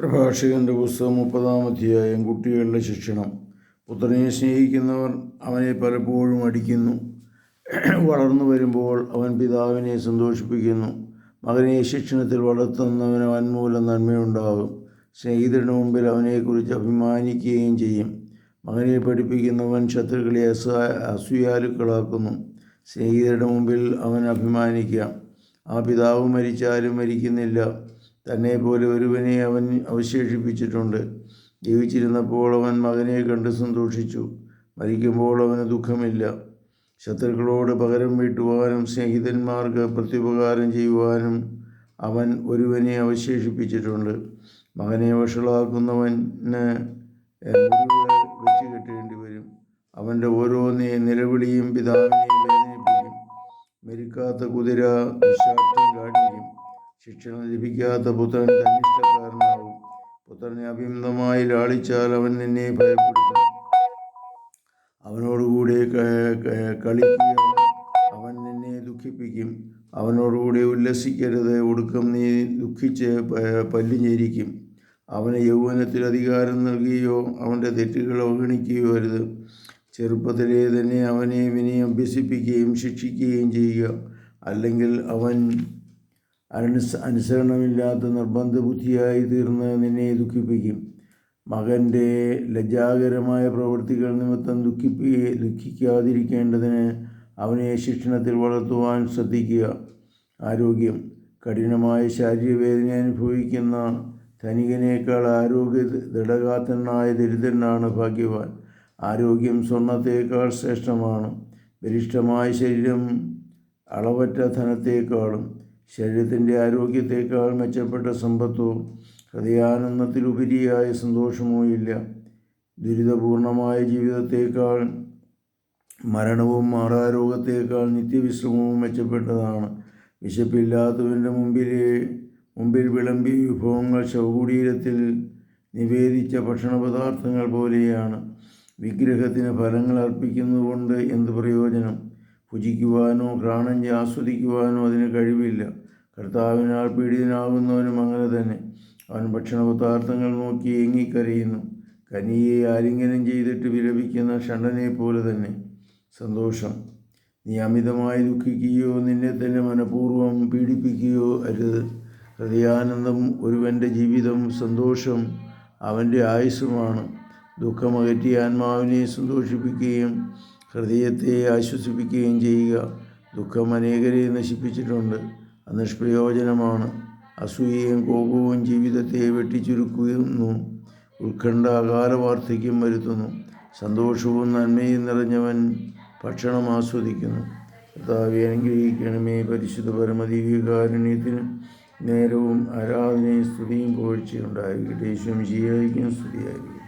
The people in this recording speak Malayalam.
പ്രഭാഷകന്റെ പുസ്തകം മുപ്പതാം അധ്യായം കുട്ടികളുടെ ശിക്ഷണം. പുത്രനെ സ്നേഹിക്കുന്നവർ അവനെ പലപ്പോഴും അടിക്കുന്നു. വളർന്നു വരുമ്പോൾ അവൻ പിതാവിനെ സന്തോഷിപ്പിക്കുന്നു. മകനെ ശിക്ഷണത്തിൽ വളർത്തുന്നവന് വൻമൂലം നന്മയുണ്ടാകും. സ്നേഹിതരുടെ മുമ്പിൽ അവനെക്കുറിച്ച് അഭിമാനിക്കുകയും ചെയ്യും. മകനെ പഠിപ്പിക്കുന്നവൻ ശത്രുക്കളെ അസ അസൂയാലുക്കളാക്കുന്നു. സ്നേഹിതരുടെ മുമ്പിൽ അവൻ അഭിമാനിക്കാം. ആ പിതാവ് മരിച്ചാലും മരിക്കുന്നില്ല. തന്നെ പോലെ ഒരുവനെ അവൻ അവശേഷിപ്പിച്ചിട്ടുണ്ട്. ജീവിച്ചിരുന്നപ്പോൾ അവൻ മകനെ കണ്ട് സന്തോഷിച്ചു. മരിക്കുമ്പോൾ അവന് ദുഃഖമില്ല. ശത്രുക്കളോട് പകരം വീട്ടുവാനും സ്നേഹിതന്മാർക്ക് പ്രത്യുപകാരം ചെയ്യുവാനും അവൻ ഒരുവനെ അവശേഷിപ്പിച്ചിട്ടുണ്ട്. മകനെ വഷളാക്കുന്നവന് മുറിവ് വെച്ച് കെട്ടേണ്ടി വരും അവന്റെ ഓരോ നിലവിളിയും പിതാവിനെ വേദനിപ്പിക്കും. മെരുക്കാത്ത കുതിര നിശാബ്ദം കാണിക്കും. ശിക്ഷണം ലഭിക്കാത്ത പുത്രൻ തന്നിഷ്ടക്കാരനാവും പുത്രനെ അഭിമതമായി ലാളിച്ചാൽ അവൻ നിന്നെ ഭയപ്പെടുത്തും അവനോടുകൂടെ കളിക്കുക അവൻ നിന്നെ ദുഃഖിപ്പിക്കും. അവനോടുകൂടെ ഉല്ലസിക്കരുത് ഒടുക്കം നീ ദുഃഖിച്ച് പല്ലിഞ്ഞേരിക്കും പല്ല് ഞെരിക്കും. അവന് യൗവനത്തിൽ അധികാരം നൽകുകയോ അവന്റെ തെറ്റുകൾ അവഗണിക്കുകയോ അരുത്. ചെറുപ്പത്തിലേ തന്നെ അവനെ വിനയം അഭ്യസിപ്പിക്കുകയും ശിക്ഷിക്കുകയും ചെയ്യുക. അല്ലെങ്കിൽ അവൻ അനുസ അനുസരണമില്ലാത്ത നിർബന്ധ ബുദ്ധിയായി തീർന്ന് നിന്നെ ദുഃഖിപ്പിക്കും. മകന്റെ ലജ്ജാകരമായ പ്രവൃത്തികൾ നിമിത്തം ദുഃഖിപ്പി ദുഃഖിക്കാതിരിക്കേണ്ടതിന് അവനെ ശിക്ഷണത്തിൽ വളർത്തുവാൻ ശ്രദ്ധിക്കുക. ആരോഗ്യം. കഠിനമായ ശാരീരവേദന അനുഭവിക്കുന്ന ധനികനേക്കാൾ ആരോഗ്യ ദൃഢഗാത്രനായ ദരിദ്രനാണ് ഭാഗ്യവാൻ. ആരോഗ്യം സ്വർണത്തേക്കാൾ ശ്രേഷ്ഠമാണ്. ബലിഷ്ഠമായ ശരീരം അളവറ്റ ധനത്തേക്കാളും ശരീരത്തിന്റെ ആരോഗ്യത്തേക്കാൾ മെച്ചപ്പെട്ട സമ്പത്തോ ഹൃദയാനന്ദത്തിലുപരിയായ സന്തോഷമോ ഇല്ല. ദുരിതപൂർണമായ ജീവിതത്തേക്കാൾ മരണവും മാറാരോഗത്തേക്കാൾ നിത്യവിശ്രമവും മെച്ചപ്പെട്ടതാണ്. വിശപ്പില്ലാത്തവന്റെ മുമ്പിലെ മുമ്പിൽ വിളമ്പിയ വിഭവങ്ങൾ ശവകുടീരത്തിൽ നിവേദിച്ച ഭക്ഷണപദാർത്ഥങ്ങൾ പോലെയാണ്. വിഗ്രഹത്തിന് ഫലങ്ങൾ അർപ്പിക്കുന്നതുകൊണ്ട് എന്ത് പ്രയോജനം? ഭുജിക്കുവാനോ ഘ്രാണം ആസ്വദിക്കുവാനോ അതിന് കഴിവില്ല. കർത്താവിനാൽ പീഡിതനാകുന്നവനും അങ്ങനെ തന്നെ. അവൻ ഭക്ഷണപദാർത്ഥങ്ങൾ നോക്കി ഏങ്ങിക്കരയുന്നു. കനിയെ ആലിംഗനം ചെയ്തിട്ട് വിലപിക്കുന്ന ഷണ്ടനെ പോലെ തന്നെ. സന്തോഷം. നീ അമിതമായി ദുഃഖിക്കുകയോ നിന്നെ തന്നെ മനഃപൂർവം പീഡിപ്പിക്കുകയോ അരുത്. ഹൃദയാനന്ദം ഒരുവന്റെ ജീവിതം സന്തോഷം അവന്റെ ആയുസ്സുമാണ്. ദുഃഖമകറ്റി ആത്മാവിനെ സന്തോഷിപ്പിക്കുകയും ഹൃദയത്തെ ആശ്വസിപ്പിക്കുകയും ചെയ്യുക. ദുഃഖം അനേകരെ നശിപ്പിച്ചിട്ടുണ്ട്. അത് നിഷ്പ്രയോജനമാണ് അസൂയയും കോപവും ജീവിതത്തെ വെട്ടിച്ചുരുക്കുന്നു. ഉത്കണ്ഠ അകാല വാർദ്ധക്യം വരുത്തുന്നു. സന്തോഷവും നന്മയും നിറഞ്ഞവൻ ഭക്ഷണം ആസ്വദിക്കുന്നു. കർത്താവെ അനുഗ്രഹിക്കണമേ. പരിശുദ്ധ പരമദിവ്യകാരുണ്യത്തിന് നേരവും ആരാധനയും സ്തുതിയും പുകഴ്ചയുണ്ടായിരിക്കട്ടെ ദേശം ശരിയായിരിക്കും സ്തുതിയായിരിക്കും.